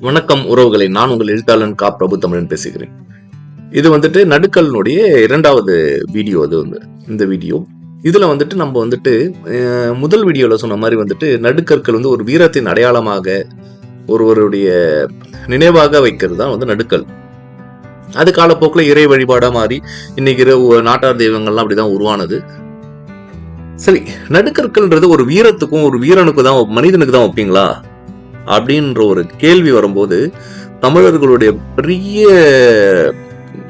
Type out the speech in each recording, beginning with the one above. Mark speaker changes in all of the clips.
Speaker 1: வணக்கம் உறவுகளை நான் உங்கள் எழுத்தாளன் கா. பிரபு தமிழன் பேசுகிறேன். இது வந்துட்டு நடுக்கல்னுடைய இரண்டாவது வீடியோ அது வந்து இந்த வீடியோ. இதுல வந்துட்டு நம்ம வந்துட்டு அஹ், முதல் வீடியோல சொன்ன மாதிரி வந்துட்டு நடுக்கற்கள் வந்து ஒரு வீரத்தின் அடையாளமாக ஒருவருடைய நினைவாக வைக்கிறது தான் வந்து நடுக்கல். அது காலப்போக்கில் இறை வழிபாடா மாறி இன்னைக்கு நாட்டார் தெய்வங்கள்லாம் அப்படிதான் உருவானது. சரி நடுக்கற்கள்ன்றது ஒரு வீரத்துக்கும் ஒரு வீரனுக்கு தான் மனிதனுக்கு தான் வைப்பீங்களா? அப்படின்ற ஒரு கேள்வி வரும்போது தமிழர்களுடைய பெரிய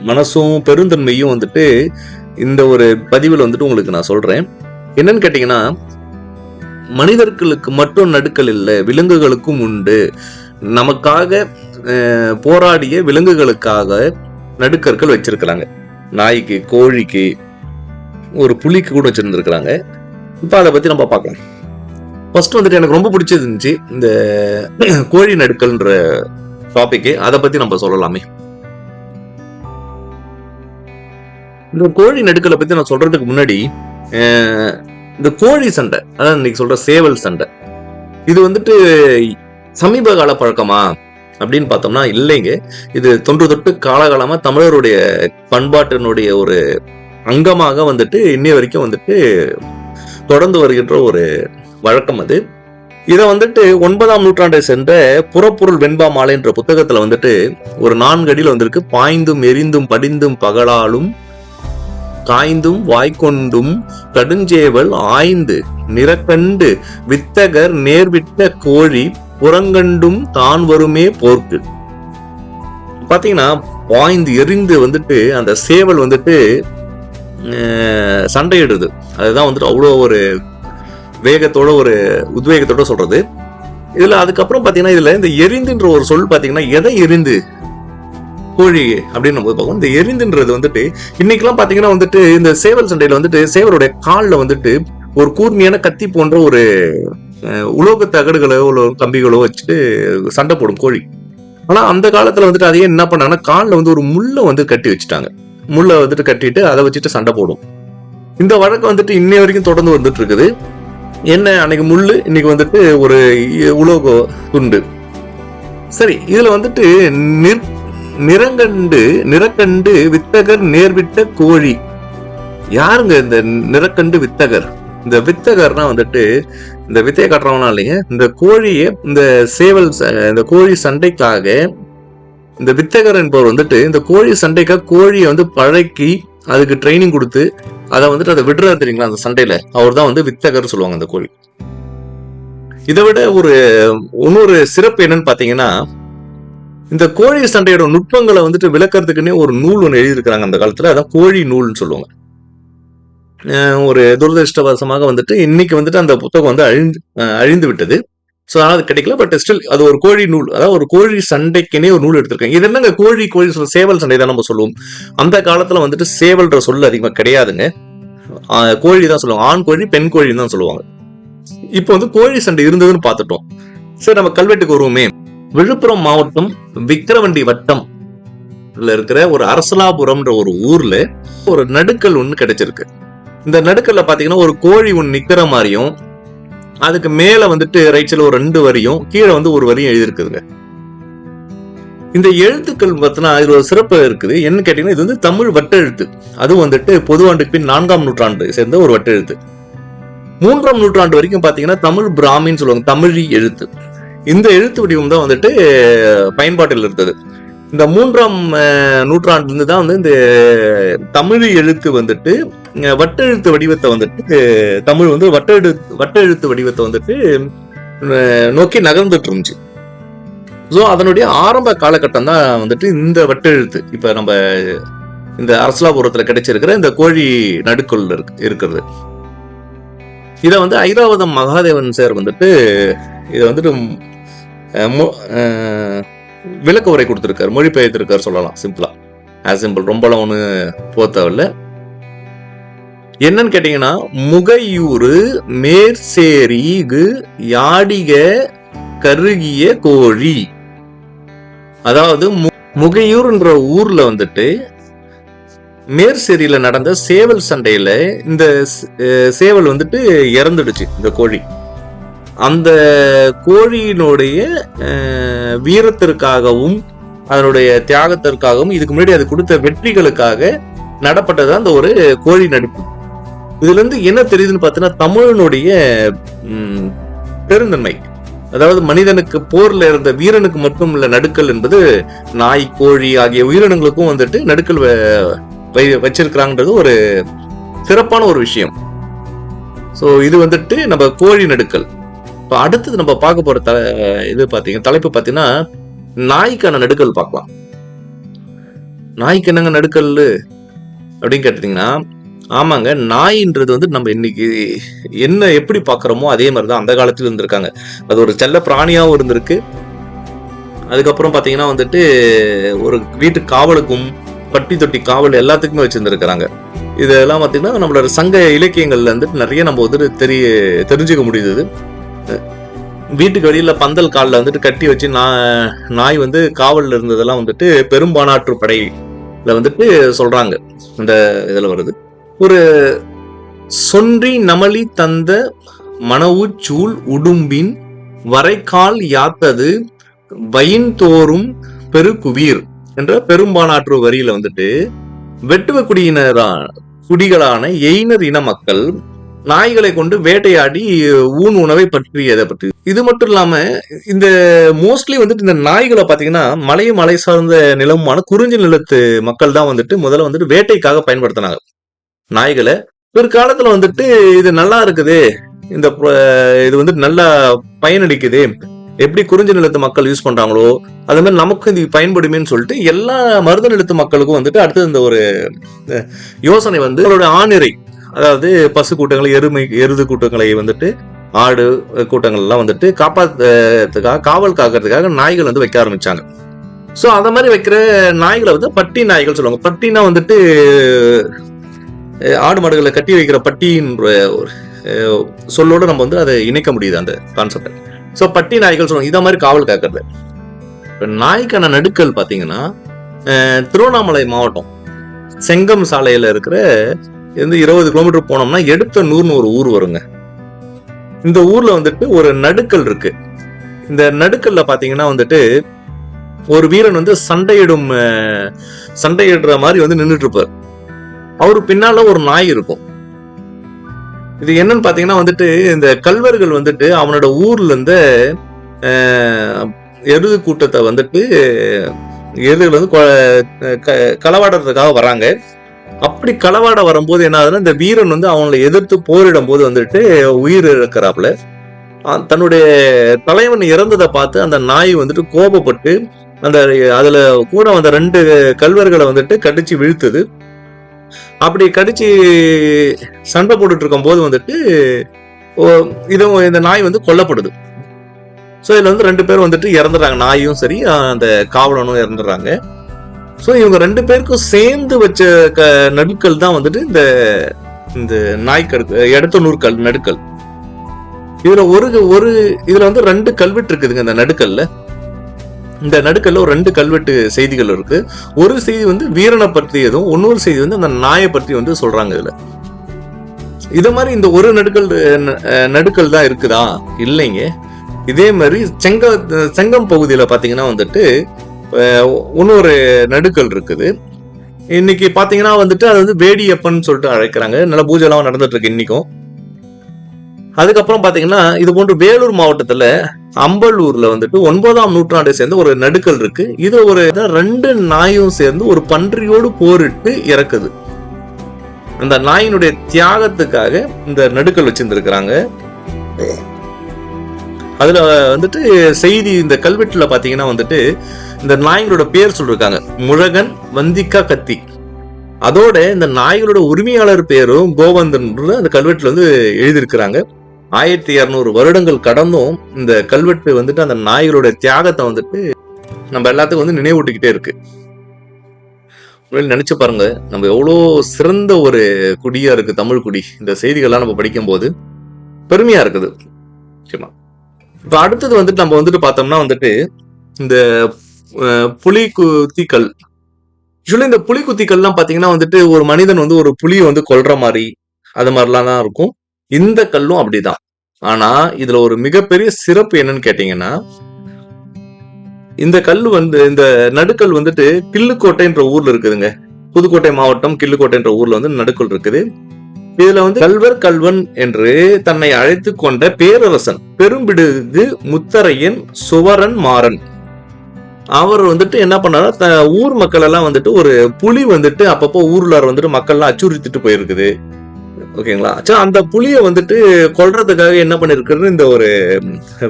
Speaker 1: மனசும் பெருந்தன்மையும் வந்துட்டு இந்த ஒரு பதிவில் வந்துட்டு உங்களுக்கு நான் சொல்றேன். என்னன்னு கேட்டீங்கன்னா மனிதர்களுக்கு மட்டும் நடுக்கல் இல்லை விலங்குகளுக்கும் உண்டு. நமக்காக போராடிய விலங்குகளுக்காக நடுக்கற்கள் வச்சிருக்கிறாங்க. நாய்க்கு கோழிக்கு ஒரு புலிக்கு கூட வச்சிருந்துருக்கிறாங்க. இப்போ அதை பத்தி நம்ம பார்க்கலாம். ஃபர்ஸ்ட் வந்துட்டு எனக்கு ரொம்ப பிடிச்சது இருந்துச்சு இந்த கோழி நடுக்கல்ன்ற டாபிக்கு அதை பத்தி நம்ம சொல்லலாமே. இந்த கோழி நடுக்கலை பத்தி நான் சொல்றதுக்கு முன்னாடி இந்த கோழி சண்டை அதான் இன்னைக்கு சொல்ற சேவல் சண்டை இது வந்துட்டு சமீப கால பழக்கமா அப்படின்னு பார்த்தோம்னா இல்லைங்க. இது தொன்று தொட்டு காலகாலமா தமிழருடைய பண்பாட்டினுடைய ஒரு அங்கமாக வந்துட்டு இன்னைய வரைக்கும் வந்துட்டு தொடர்ந்து வருகின்ற ஒரு வழக்கம் அது. இதை வந்துட்டு ஒன்பதாம் நூற்றாண்டை சென்ற புறப்பொருள் வெண்பா மாலைன்ற புத்தகத்துல வந்துட்டு ஒரு நான்கு அடியில் வந்திருக்கு. பாய்ந்தும் எரிந்தும் படிந்தும் பகலாலும் காய்ந்தும் வாய்க்கொண்டும் கடுஞ்சேவல் ஆய்ந்து நிறக்கண்டு வித்தகர் நேர்விட்ட கோழி புறங்கண்டும் தான் வருமே போர்க்கு. பாத்தீங்கன்னா பாய்ந்து எரிந்து வந்துட்டு அந்த சேவல் வந்துட்டு சண்டையிடுது. அதுதான் வந்துட்டு அவ்வளோ ஒரு வேகத்தோட ஒரு உத்வேகத்தோட சொல்றது. இதுல அதுக்கப்புறம் பாத்தீங்கன்னா இதுல இந்த எரிந்துன்ற ஒரு சொல் பாத்தீங்கன்னா எதை எரிந்து? கோழி அப்படின்னு நம்ம பார்ப்போம் இந்த எரிந்துன்றது வந்துட்டு இன்னைக்கெல்லாம் பாத்தீங்கன்னா வந்துட்டு இந்த சேவல் சண்டையில வந்துட்டு சேவலுடைய காலில் வந்துட்டு ஒரு கூர்மையான கத்தி போன்ற ஒரு உலோக தகடுகளோ உள்ள கம்பிகளோ வச்சுட்டு சண்டை போடும் கோழி. ஆனா அந்த காலத்துல வந்துட்டு அதையே என்ன பண்ணாங்கன்னா காலில் வந்து ஒரு முள்ளை வந்து கட்டி வச்சுட்டாங்க. முள்ளை வந்துட்டு கட்டிட்டு அதை வச்சுட்டு சண்டை போடும். இந்த வழக்கு வந்துட்டு இன்னை வரைக்கும் தொடர்ந்து வந்துட்டு இருக்குது. என்ன அன்னைக்கு முள் இன்னைக்கு வந்துட்டு ஒரு உலோக துண்டு. சரி இதுல வந்துட்டு நிற் நிறங்கண்டு நிறக்கண்டு வித்தகர் நேர்விட்ட கோழி. யாருங்க இந்த நிறக்கண்டு வித்தகர்? இந்த வித்தகர்னா வந்துட்டு இந்த வித்தையை கட்டுறவனா இல்லைங்க. இந்த கோழியை இந்த சேவல் ச- இந்த கோழி சண்டைக்காக இந்த வித்தகர் என்பவர் வந்துட்டு இந்த கோழி சண்டைக்காக கோழியை வந்து பழக்கி அதுக்கு ட்ரைனிங் கொடுத்து அதை வந்துட்டு அதை விடுறாரு தெரியுங்களா அந்த சண்டையில? அவர் தான் வந்து வித்தகர் சொல்லுவாங்க அந்த கோழி. இதை விட ஒரு இன்னொரு சிறப்பு என்னன்னு பாத்தீங்கன்னா இந்த கோழி சண்டையோட நுட்பங்களை வந்துட்டு விளக்கறதுக்குன்னே ஒரு நூல் ஒன்று எழுதியிருக்கிறாங்க அந்த காலத்துல. அதான் கோழி நூல்னு சொல்லுவாங்க. ஒரு துரதிருஷ்டவசமாக வந்துட்டு இன்னைக்கு வந்துட்டு அந்த புத்தகம் வந்து அழிந்து அழிந்து விட்டது ஸோ அதனால் அது கிடைக்கல பட் ஸ்டில் அது ஒரு கோழி நூல். அதாவது ஒரு கோழி சண்டைக்குனே ஒரு நூல் எடுத்திருக்காங்க. இது என்னங்க கோழி கோழி சொல்ல சேவல் சண்டை தான் நம்ம சொல்லுவோம். அந்த காலத்தில் வந்துட்டு சேவல்ன்ற சொல் அதிகமாக கிடையாதுங்க. கோழி தான் சொல்லுவாங்க. ஆண் கோழி பெண் கோழின்னு தான் சொல்லுவாங்க. இப்போ வந்து கோழி சண்டை இருந்ததுன்னு பார்த்துட்டோம். சரி நம்ம கல்வெட்டுக்கு வருவோமே. விழுப்புரம் மாவட்டம் விக்கிரவண்டி வட்டம் இருக்கிற ஒரு அரசலாபுரம்ன்ற ஒரு ஊர்ல ஒரு நடுக்கல் ஒன்று கிடைச்சிருக்கு. இந்த நடுக்கல்ல பாத்தீங்கன்னா ஒரு கோழி ஒன்று நிக்கிற மாதிரியும் அதுக்கு மேல வந்துட்டு ரைட் ஒரு ரெண்டு வரியும் கீழே வந்து ஒரு வரியும் எழுதியிருக்குதுங்க. இந்த எழுத்துக்கள் பார்த்தீங்கன்னா இது ஒரு சிறப்பு இருக்குது. என்ன கேட்டீங்கன்னா இது வந்து தமிழ் வட்டெழுத்து. அதுவும் வந்துட்டு பொதுவாண்டுக்கு பின் நான்காம் நூற்றாண்டு சேர்ந்த ஒரு வட்டெழுத்து. மூன்றாம் நூற்றாண்டு வரைக்கும் பாத்தீங்கன்னா தமிழ் பிராமின்னு சொல்லுவாங்க தமிழி எழுத்து. இந்த எழுத்து வடிவம் தான் வந்துட்டு பயன்பாட்டில் இருந்தது. இந்த மூன்றாம் நூற்றாண்டுலேருந்து தான் வந்து இந்த தமிழ் எழுத்து வந்துட்டு வட்டெழுத்து வடிவத்தை வந்துட்டு தமிழ் வந்து வட்டெழுத்து வட்டெழுத்து வடிவத்தை வந்துட்டு நோக்கி நகர்ந்துட்டு இருந்துச்சு ஸோ அதனுடைய ஆரம்ப காலகட்டம் தான் வந்துட்டு இந்த வட்டெழுத்து. இப்போ நம்ம இந்த அரசலாபுரத்தில் கிடைச்சிருக்கிற இந்த கோழி நடுக்கொள் இருக்கு இருக்கிறது. இதை வந்து ஐராவதம் மகாதேவன் சார் வந்துட்டு இதை வந்துட்டு விளக்க உரை கொடுத்துருக்காரு மொழிபெயர்த்திருக்காரு சொல்லலாம் சிம்பிளா ஆஸ் சிம்பிள் ரொம்பலாம் ஒன்று போத்தவில்ல என்னன்னு கேட்டீங்கன்னா முகையூறு மேற்சேரிகு யாடிக கருகிய கோழி. அதாவது மு- முகையூர்ன்ற ஊர்ல வந்துட்டு மேற்சேரியில நடந்த சேவல் சண்டையில இந்த சேவல் வந்துட்டு இறந்துடுச்சு இந்த கோழி. அந்த கோழியினுடைய வீரத்திற்காகவும் அதனுடைய தியாகத்திற்காகவும் இதுக்கு முன்னாடி அது கொடுத்த வெற்றிகளுக்காக நடப்பட்டது அந்த ஒரு கோழி நடிப்பு. இதுல இருந்து என்ன தெரியுதுன்னு பார்த்தீங்கன்னா தமிழனுடைய பெருந்தன்மை. அதாவது மனிதனுக்கு போர்ல இருந்த வீரனுக்கு மட்டும் இல்ல நடுக்கல் என்பது நாய் கோழி ஆகிய உயிரினங்களுக்கும் வந்துட்டு நடுக்கல் வை- வச்சிருக்கிறாங்கன்றது ஒரு சிறப்பான ஒரு விஷயம். ஸோ இது வந்துட்டு நம்ம கோழி நடுக்கல். இப்போ அடுத்தது நம்ம பார்க்க போற த இது பார்த்தீங்க தலைப்பு பார்த்தீங்கன்னா நாய்க்கான நடுக்கல் பார்க்கலாம். நாய்க்கு என்னங்க நடுக்கல் அப்படின்னு கேட்டீங்கன்னா ஆமாங்க நாயின்றது வந்து நம்ம இன்னைக்கு என்ன எப்படி பார்க்குறோமோ அதே மாதிரி தான் அந்த காலத்தில் இருந்திருக்காங்க. அது ஒரு செல்ல பிராணியாகவும் இருந்திருக்கு. அதுக்கப்புறம் பார்த்தீங்கன்னா வந்துட்டு ஒரு வீட்டு காவலுக்கும் பட்டி தொட்டி காவல் எல்லாத்துக்குமே வச்சுருந்துருக்கிறாங்க. இதெல்லாம் பார்த்தீங்கன்னா நம்மளோட சங்க இலக்கியங்கள்ல வந்துட்டு நிறைய நம்ம வந்துட்டு தெரிய தெரிஞ்சுக்க முடியுது வீட்டுக்கு வெளியில பந்தல் காலில் வந்துட்டு கட்டி வச்சு நா- நாய் வந்து காவலில் இருந்ததெல்லாம் வந்துட்டு பெரும்பானாற்று படையில வந்துட்டு சொல்றாங்க. இந்த இதுல வருது. ஒரு சொன்றி நமளி தந்த மணவுச்சூள் உடும்பின் வரைக்கால் யாத்தது வயின்தோறும் பெருகுவீர் என்ற பெரும்பானாற்று வரியில வந்துட்டு வெட்டுவ குடியினரா குடிகளான எயினர் இன மக்கள் நாய்களை கொண்டு வேட்டையாடி ஊன் உணவை பற்றியதை பற்றி இது மட்டும் இல்லாம இந்த மோஸ்ட்லி வந்துட்டு இந்த நாய்களை பாத்தீங்கன்னா மலை மலை சார்ந்த நிலமுமான குறிஞ்சி நிலத்து மக்கள் தான் வந்துட்டு முதல்ல வந்துட்டு வேட்டைக்காக பயன்படுத்தினாங்க. நாய்களை. பிற்காலத்துல வந்துட்டு இது நல்லா இருக்குது. இந்த இது வந்துட்டு நல்லா பயனளிக்குது. எப்படி குறிஞ்சி நிலத்து மக்கள் யூஸ் பண்றாங்களோ அதே மாதிரி நமக்கு இது பயன்படுமேன்னு சொல்லிட்டு எல்லா மருத நிலத்து மக்களுக்கும் வந்துட்டு அடுத்தது இந்த ஒரு யோசனை வந்து அவரோட ஆணிரை அதாவது பசு கூட்டங்களை எருமை எருது கூட்டங்களை வந்துட்டு ஆடு கூட்டங்கள்லாம் வந்துட்டு காப்பாத்துறதுக்காக காவல் காக்கிறதுக்காக நாய்கள் வந்து வைக்க ஆரம்பிச்சாங்க. ஸோ அந்த மாதிரி வைக்கிற நாய்களை வந்து பட்டி நாய்கள் சொல்லுவாங்க. பட்டினா வந்துட்டு ஆடு மாடுகளை கட்டி வைக்கிற பட்டின்ற ஒரு, நம்ம வந்து அதை இணைக்க முடியுது அந்த கான்செப்ட் ஸோ பட்டி நாய்கள் சொல்லுவாங்க. இதை மாதிரி காவல் காக்கிறது. இப்போ நாய்க்கான நடுக்கல் பார்த்தீங்கன்னா திருவண்ணாமலை மாவட்டம் செங்கம் சாலையில் இருக்கிற இருந்து இருபது கிலோமீட்டர் போனோம்னா எடுத்த நூறுன்னு ஒரு ஊர் வருங்க. இந்த ஊர்ல வந்துட்டு ஒரு நடுக்கல் இருக்கு. இந்த நடுக்கல்ல பாத்தீங்கன்னா வந்துட்டு ஒரு வீரன் வந்து சண்டையிடும் சண்டையிடுற மாதிரி வந்து நின்றுட்டு இருப்பார் அவரு பின்னால ஒரு நாய் இருக்கும். இது என்னன்னு பாத்தீங்கன்னா வந்துட்டு இந்த கல்வர்கள் வந்துட்டு அவனோட ஊர்ல இருந்து அஹ், எருது கூட்டத்தை வந்துட்டு எருதுகள் வந்து கொ- க- களவாடுறதுக்காக வராங்க. அப்படி களவாட வரும்போது என்ன ஆகுதுன்னா இந்த வீரன் வந்து அவங்களை எதிர்த்து போரிடும் போது வந்துட்டு உயிர் இழக்கிறாப்புல தன்னுடைய தலைவன் இறந்ததை பார்த்து அந்த நாய் வந்துட்டு கோபப்பட்டு அந்த அதுல கூட வந்த ரெண்டு கல்வர்களை வந்துட்டு கடிச்சு வீழ்த்துது. அப்படி கடிச்சு சண்டை போட்டுட்டு இருக்கும்போது வந்துட்டு ஓ- இந்த நாய் வந்து கொல்லப்படுது. ஸோ இதுல வந்து ரெண்டு பேர் வந்துட்டு இறந்துடுறாங்க. நாயும் சரி அந்த காவலனும் இறந்துடுறாங்க. ஸோ இவங்க ரெண்டு பேருக்கும் சேர்ந்து வச்ச க நடுக்கல் தான் வந்துட்டு இந்த இந்த நாய்க்கடுக்கு இடத்தொண்ணூறு கல் நடுக்கல். இதுல ஒரு ஒரு இதுல வந்து ரெண்டு கல்வெட்டு இருக்குதுங்க இந்த நடுக்கல்ல. இந்த நடுக்கல்ல ஒரு ரெண்டு கல்வெட்டு செய்திகள் இருக்கு. ஒரு செய்தி வந்து வீரனை பற்றியதும் இன்னொரு செய்தி வந்து அந்த நாயை பற்றி வந்து சொல்றாங்க இதுல. இத மாதிரி இந்த ஒரு நடுக்கல் நடுக்கல் தான் இருக்குதா? இல்லைங்க. இதே மாதிரி செங்க செங்கம் பகுதியில பாத்தீங்கன்னா வந்துட்டு இன்னொரு நடுக்கல் இருக்குது. இன்னைக்கு பாத்தீங்கன்னா வந்துட்டு அது வந்து வேடியப்பன் சொல்லிட்டு அழைக்கிறாங்க. நல்ல பூஜை எல்லாம் நடந்துட்டு இருக்கு இன்னைக்கும். அதுக்கப்புறம் பாத்தீங்கன்னா இது போன்று வேலூர் மாவட்டத்துல அம்பலூர்ல வந்துட்டு ஒன்பதாம் நூற்றாண்டை சேர்ந்த ஒரு நடுக்கல் இருக்கு. இது ஒரு ரெண்டு நாயும் சேர்ந்து ஒரு பன்றியோடு போரிட்டு இறக்குது. அந்த நாயினுடைய தியாகத்துக்காக இந்த நடுக்கல் வச்சிருந்திருக்கிறாங்க. அதில் வந்துட்டு செய்தி இந்த கல்வெட்டில் பார்த்தீங்கன்னா வந்துட்டு இந்த நாய்களோட பேர் சொல்லியிருக்காங்க முழகன் வந்திக்கா கத்தி. அதோட இந்த நாய்களோட உரிமையாளர் பேரும் கோவந்தன் அந்த கல்வெட்டில் வந்து எழுதியிருக்கிறாங்க. ஆயிரத்தி இரநூறு வருடங்கள் கடந்தும் இந்த கல்வெட்டு வந்துட்டு அந்த நாய்களோட தியாகத்தை வந்துட்டு நம்ம எல்லாத்துக்கும் வந்து நினைவூட்டிக்கிட்டே இருக்கு. நினைச்சு பாருங்க நம்ம எவ்வளோ சிறந்த ஒரு குடியா இருக்கு தமிழ் குடி. இந்த செய்திகள்லாம் நம்ம படிக்கும்போது பெருமையா இருக்குது. நிச்சயமா இப்போ அடுத்தது வந்துட்டு நம்ம வந்துட்டு பார்த்தோம்னா வந்துட்டு இந்த புலி குத்திக்கல் ஆக்சுவலி இந்த புலி குத்திக்கல்லாம் பாத்தீங்கன்னா வந்துட்டு ஒரு மனிதன் வந்து ஒரு புலியை வந்து கொல்ற மாதிரி அது மாதிரிலாம் தான் இருக்கும். இந்த கல்லும் அப்படிதான். ஆனா இதுல ஒரு மிகப்பெரிய சிறப்பு என்னன்னு கேட்டீங்கன்னா இந்த கல் வந்து இந்த நடுக்கல் வந்துட்டு கிள்ளுக்கோட்டைன்ற ஊர்ல இருக்குதுங்க. புதுக்கோட்டை மாவட்டம் கிள்ளுக்கோட்டைன்ற ஊர்ல வந்து நடுக்கல் இருக்குது. இதுல வந்து கல்வர் கல்வன் என்று தன்னை அழைத்து கொண்ட பேரரசன் பெரும்பிடுகு முத்தரையன் சுவரன் மாறன். அவர் வந்துட்டு என்ன பண்ணாரு ஊர் மக்கள் எல்லாம் வந்துட்டு ஒரு புலி வந்துட்டு அப்பப்போ ஊர்ல வந்துட்டு மக்கள்லாம் அச்சுறுத்திட்டு போயிருக்குது. ஓகேங்களா? சரி அந்த புலியை வந்துட்டு கொல்றதுக்காக என்ன பண்ணிருக்கிறது இந்த ஒரு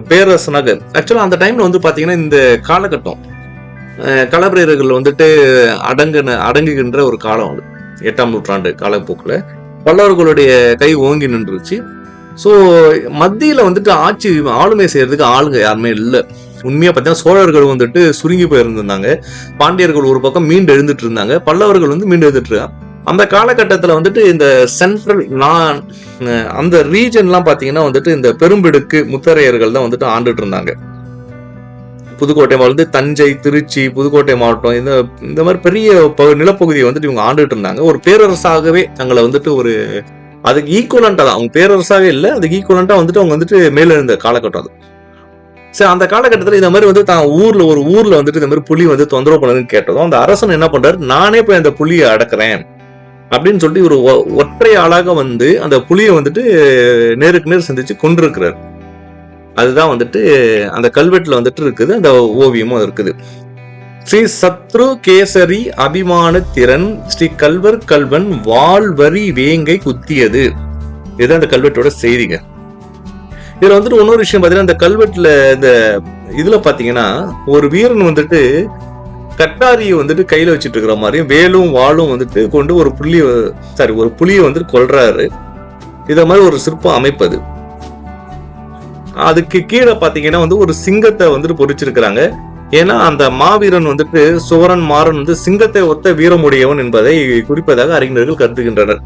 Speaker 1: பேரரசனாக ஆக்சுவலா அந்த டைம்ல வந்து பாத்தீங்கன்னா இந்த காலகட்டம் அஹ், களப்பிரர்கள் வந்துட்டு அடங்குன அடங்குகின்ற ஒரு காலம் அது. எட்டாம் நூற்றாண்டு காலப்போக்கில். பல்லவர்களுடைய கை ஓங்கி நின்றுச்சு. ஸோ மத்தியில் வந்துட்டு ஆட்சி ஆளுமை செய்யறதுக்கு ஆளுங்க யாருமே இல்லை. உண்மையாக பார்த்தீங்கன்னா சோழர்கள் வந்துட்டு சுருங்கி போயிருந்திருந்தாங்க. பாண்டியர்கள் ஒரு பக்கம் மீண்டு எழுந்துட்டு இருந்தாங்க. பல்லவர்கள் வந்து மீண்டு எழுந்துட்டு இருக்காங்க. அந்த காலகட்டத்தில் வந்துட்டு இந்த சென்ட்ரல் நான் அந்த ரீஜன்லாம் பார்த்தீங்கன்னா வந்துட்டு இந்த பெரும்பிடுக்கு முத்தரையர்கள் தான் வந்துட்டு ஆண்டுட்டு இருந்தாங்க. புதுக்கோட்டை வந்து தஞ்சை திருச்சி புதுக்கோட்டை மாவட்டம் இந்த இந்த மாதிரி பெரிய நிலப்பகுதியை வந்துட்டு இவங்க ஆண்டுட்டு இருந்தாங்க. ஒரு பேரரசாகவே தங்களை வந்துட்டு ஒரு அதுக்கு ஈக்குவலண்டா தான். அவங்க பேரரசாகவே இல்லை அதுக்கு ஈக்குவலண்டா வந்துட்டு அவங்க வந்துட்டு மேலெழுந்த காலகட்டம் அது. சரி அந்த காலகட்டத்தில் இந்த மாதிரி வந்து தான் ஊர்ல ஒரு ஊர்ல வந்துட்டு இந்த மாதிரி புலி வந்து தொந்தரவு பண்ணதுன்னு கேட்டதும் அந்த அரசன் என்ன பண்றாரு? நானே போய் அந்த புலியை அடக்குறேன் அப்படின்னு சொல்லிட்டு ஒரு ஒற்றை ஆளாக வந்து அந்த புலியை வந்துட்டு நேருக்கு நேர் சந்திச்சு கொண்டிருக்கிறார் அதுதான் வந்துட்டு அந்த கல்வெட்டில் வந்துட்டு இருக்குது அந்த ஓவியமும் இருக்குது. ஸ்ரீ சத்ரு கேசரி அபிமான திறன் ஸ்ரீ கல்வர் கல்வன் வால்வரி வேங்கை குத்தியது. இதுதான் அந்த கல்வெட்டோட செய்திங்க. இதுல வந்துட்டு இன்னொரு விஷயம் பாத்தீங்கன்னா இந்த கல்வெட்டுல இந்த இதுல பாத்தீங்கன்னா ஒரு வீரன் வந்துட்டு கட்டாரியை வந்துட்டு கையில வச்சுட்டு இருக்கிற மாதிரியும் வேலும் வாளும் வந்துட்டு கொண்டு ஒரு புள்ளிய சாரி ஒரு புலியை வந்துட்டு கொள்றாரு இத மாதிரி ஒரு சிற்பம் அமைப்பது. அதுக்கு கீழே பாத்தீங்கன்னா வந்து ஒரு சிங்கத்தை வந்துட்டு பொறிச்சிருக்கிறாங்க. ஏன்னா அந்த மாவீரன் வந்துட்டு சுவரன் மாறன் வந்து சிங்கத்தை ஒத்த வீரமுடையவன் என்பதை குறிப்பதாக அறிஞர்கள் கருதுகின்றனர்.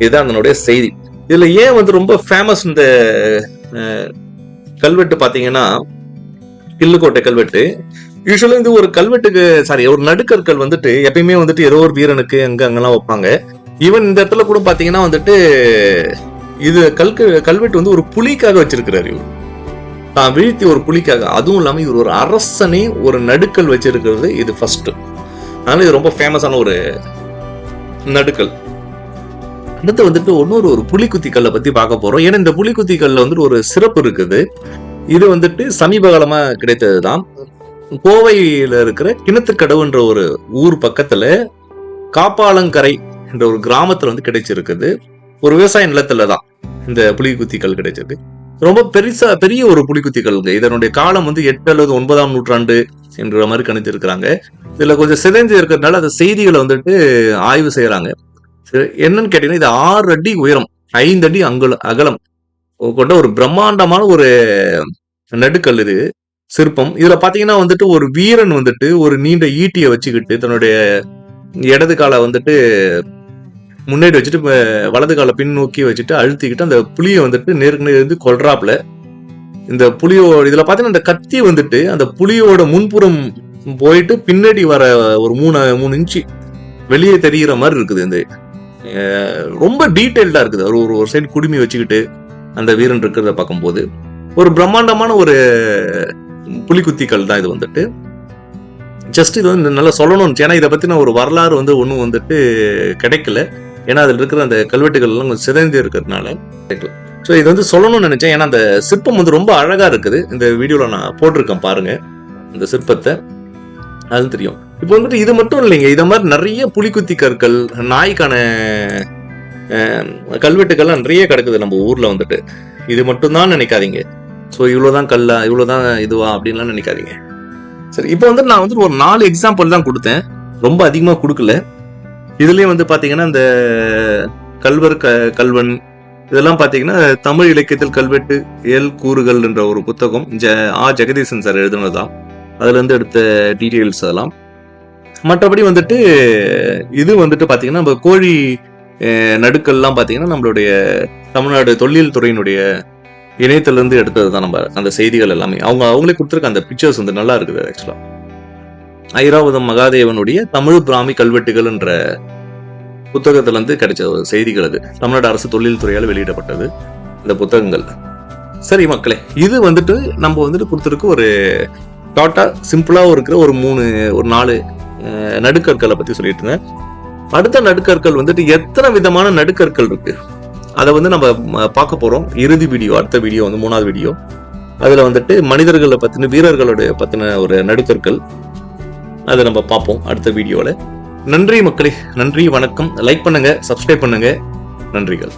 Speaker 1: இதுதான் அதனுடைய செய்தி. இதுல ஏன் வந்து ரொம்ப ஃபேமஸ் இந்த கல்வெட்டு பாத்தீங்கன்னா கில்லுக்கோட்டை கல்வெட்டு. யூஸ்வலாக இது ஒரு கல்வெட்டுக்கு சாரி ஒரு நடுக்கற்கள் வந்துட்டு எப்பயுமே வந்துட்டு ஏதோ ஒரு வீரனுக்கு அங்க அங்கெல்லாம் வைப்பாங்க. ஈவன் இந்த இடத்துல கூட பாத்தீங்கன்னா வந்துட்டு இது கல்கு கல்வெட்டு வந்து ஒரு புலிக்காக வச்சிருக்கிறாரு இவர். தான் வீழ்த்தி ஒரு புலிக்காக. அதுவும் இல்லாமல் இவர் ஒரு அரசனே ஒரு நடுக்கல் வச்சிருக்கிறது. இது ஃபர்ஸ்ட் அதனால இது ரொம்ப ஃபேமஸான ஒரு நடுக்கல். அடுத்து வந்துட்டு இன்னொரு ஒரு புலிக்குத்தி கல்லை பத்தி பார்க்க போறோம். ஏன்னா இந்த புலிக்குத்தி கல்ல வந்துட்டு ஒரு சிறப்பு இருக்குது. இது வந்துட்டு சமீப காலமா கிடைத்ததுதான். கோவையில இருக்கிற கிணத்துக்கடவுன்ற ஒரு ஊர் பக்கத்துல காப்பாளங்கரை என்ற ஒரு கிராமத்துல வந்து கிடைச்சிருக்குது. ஒரு விவசாய நிலத்துல தான் இந்த புலிகுத்திகள் கிடைச்சிருக்கு. ரொம்ப பெருசா பெரிய ஒரு புலிகுத்திகள்ங்க இதனுடைய காலம் வந்து எட்டு அல்லது ஒன்பதாம் நூற்றாண்டு என்ற மாதிரி கணித்திருக்கிறாங்க. இதுல கொஞ்சம் சிதைஞ்சு இருக்கிறதுனால அந்த செய்திகளை வந்துட்டு ஆய்வு செய்யறாங்க. என்னன்னு கேட்டீங்கன்னா இது ஆறு அடி உயரம் ஐந்து அடி அங்குல அகலம் கொண்ட ஒரு பிரம்மாண்டமான ஒரு நடுக்கல் இது சிற்பம். இதுல பாத்தீங்கன்னா வந்துட்டு ஒரு வீரன் வந்துட்டு ஒரு நீண்ட ஈட்டியை வச்சுக்கிட்டு தன்னுடைய இடது காலை வந்துட்டு முன்னாடி வச்சுட்டு வலது காலை பின்னோக்கி வச்சுட்டு அழுத்திக்கிட்டு அந்த புலியை வந்துட்டு நேருக்கு நேர் இருந்து கொல்றாப்புல. இந்த புளியோ இதுல பாத்தீங்கன்னா அந்த கத்தி வந்துட்டு அந்த புளியோட முன்புறம் போயிட்டு பின்னாடி வர ஒரு மூணு மூணு இன்ச்சு வெளியே தெரிகிற மாதிரி இருக்குது. இந்த ரொம்ப டீட்டெயில்டா இருக்குது. ஒரு ஒரு- ஒரு சைடு குடுமி வச்சுக்கிட்டு அந்த வீரன் இருக்கிறத பார்க்கும்போது. ஒரு பிரம்மாண்டமான ஒரு புலிக்குத்திகள் தான் இது வந்துட்டு. ஜஸ்ட் இது வந்து நல்லா சொல்லணும்னு ஏன்னா இதை பற்றின ஒரு வரலாறு வந்து ஒன்றும் வந்துட்டு கிடைக்கல. ஏன்னா அதில் இருக்கிற அந்த கல்வெட்டுகள் எல்லாம் கொஞ்சம் சிதைந்து இருக்கிறதுனால. ஸோ இது வந்து சொல்லணும்னு நினைச்சேன். ஏன்னா அந்த சிற்பம் வந்து ரொம்ப அழகா இருக்குது. இந்த வீடியோவில் நான் போட்டிருக்கேன் பாருங்க. இந்த சிற்பத்தை. அது தெரியும். இப்போ வந்துட்டு இது மட்டும் இல்லைங்க. இதை மாதிரி நிறைய புலிக்குத்தி கற்கள் நாய்க்கான கல்வெட்டுக்கள்லாம் நிறைய கிடக்குது நம்ம ஊர்ல வந்துட்டு. இது மட்டும்தான் நினைக்காதீங்க. ஸோ இவ்வளோதான் கல்லா இவ்வளோதான் இதுவா அப்படின்லாம் நினைக்காதீங்க. சரி இப்போ வந்து நான் வந்து ஒரு நாலு எக்ஸாம்பிள் தான் கொடுத்தேன். ரொம்ப அதிகமாக கொடுக்கல. இதுலேயும் வந்து பாத்தீங்கன்னா இந்த கல்வர் க கல்வன் இதெல்லாம் பாத்தீங்கன்னா தமிழ் இலக்கியத்தில் கல்வெட்டு இயல் கூறுகள் என்ற ஒரு புத்தகம் ஜ ஆ. ஜெகதீசன் சார் எழுதுனதுதான் அதுல இருந்து எடுத்த டீட்டெயில்ஸ் அதெல்லாம். மற்றபடி வந்துட்டு இது வந்துட்டு பாத்தீங்கன்னா நம்ம கோழி நடுக்கள்லாம் பார்த்தீங்கன்னா பாத்தீங்கன்னா நம்மளுடைய தமிழ்நாடு தொழில் துறையினுடைய இணையத்துல இருந்து எடுத்தது தான் நம்ம அந்த செய்திகள் எல்லாமே. அவங்க அவங்களே கொடுத்துருக்க அந்த பிக்சர்ஸ் வந்து நல்லா இருக்குது ஆக்சுவலா ஐராவதம் மகாதேவனுடைய தமிழ் பிராமி கல்வெட்டுகள் என்ற புத்தகத்துல இருந்து கிடைச்ச ஒரு செய்திகள் அது. தமிழ்நாடு அரசு தொழில் துறையால் வெளியிடப்பட்டது இந்த புத்தகங்கள். சரி மக்களே இது வந்துட்டு நம்ம வந்துட்டு கொடுத்துருக்கு ஒரு டாட்டா சிம்பிளாக இருக்கிற ஒரு மூணு ஒரு நாலு நடுக்கற்களை பற்றி சொல்லிட்டு இருந்தேன். அடுத்த நடுக்கற்கள் வந்துட்டு எத்தனை விதமான நடுக்கற்கள் இருக்கு? அதை வந்து நம்ம பார்க்க போகிறோம் இறுதி வீடியோ அடுத்த வீடியோ வந்து மூணாவது வீடியோ. அதில் வந்துட்டு மனிதர்களை பற்றின வீரர்களுடைய பற்றின ஒரு நடுக்கற்கள். அதை நம்ம பார்ப்போம் அடுத்த வீடியோவில் நன்றி மக்களே நன்றி வணக்கம். லைக் பண்ணுங்கள் சப்ஸ்கிரைப் பண்ணுங்கள் நன்றிகள்.